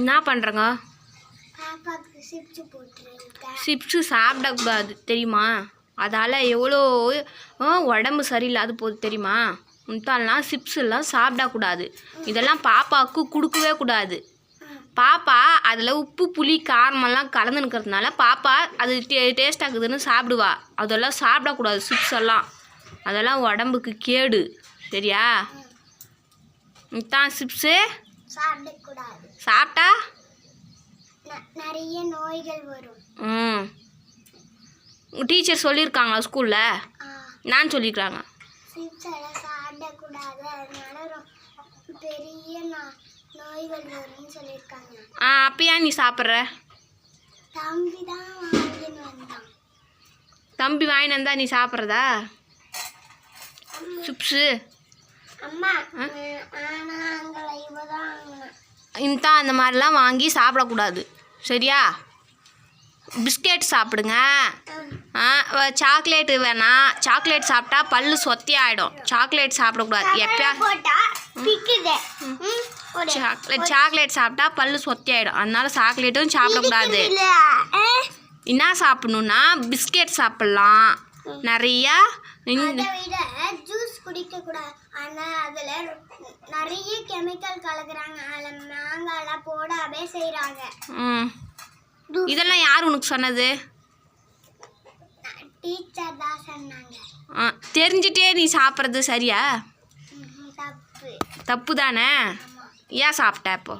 என்ன பண்ணுறங்க சிப்ஸ் சாப்பிடக்கூடாது தெரியுமா? அதால் எவ்வளோ உடம்பு சரியில்லாது போகுது தெரியுமா? முட்டாள்லாம் சிப்ஸ் எல்லாம் சாப்பிடக்கூடாது. இதெல்லாம் பாப்பாவுக்கு கொடுக்கவே கூடாது. பாப்பா அதில் உப்பு புளி காரமெல்லாம் கலந்து இருக்கிறதுனால பாப்பா அது டே டேஸ்ட் ஆகுதுன்னு சாப்பிடுவா. அதெல்லாம் சாப்பிடக்கூடாது சிப்ஸ் எல்லாம். அதெல்லாம் உடம்புக்கு கேடு சரியா? தான் சிப்ஸு சாப்பிட்டா நிறைய நோய்கள் வரும். ம். டீச்சர் சொல்லியிருக்காங்களா ஸ்கூலில் நான் சொல்லியிருக்காங்க சிப்ஸ் எல்லாம் சாப்பிடக்கூடாது அதனால ரொ- பெரிய நோ- நோய்கள் வரும்னு சொல்லியிருக்காங்க ஆ அப்போ ஏன் நீ சாப்பிட்ற? தம்பி தான் வாங்கின்னு வந்தான். தம்பி வாங்கிட்டு வந்தா நீ சாப்பிட்றதா? சிப்ஸு. அம்மா இவ தான் வாங்கினான். இந்தா அந்த மாதிரிலாம் வாங்கி சாப்பிடக்கூடாது. சரியா? பிஸ்கெட் சாப்பிடுங்க. சாக்லேட்டு வேணாம் சாக்லேட் சாப்பிட்டா பல்லு சொத்தி ஆகிடும் சாக்லேட் சாப்பிடக்கூடாது. எப்பயா? சாக்லேட் சாக்லேட் சாப்பிட்டா பல்லு சொத்தி ஆகிடும் அதனால சாக்லேட்டும் சாப்பிடக்கூடாது. என்ன சாப்பிடணுன்னா பிஸ்கெட் சாப்பிட்லாம். நிறையா ஜூஸ் அதுல நிறைய கெமிக்கல் கலக்குறாங்க. அதுல மாங்காய்லாம் போடாமே செய்றாங்க. ம். இதெல்லாம் யார் உனக்கு சொன்னது? டீச்சர் தான் சொன்னாங்க. ஆ, தெரிஞ்சிட்டே நீ சாப்பிட்றது சரியா? தப்பு. தப்பு தானே ஏன் சாப்பிட்ட இப்போ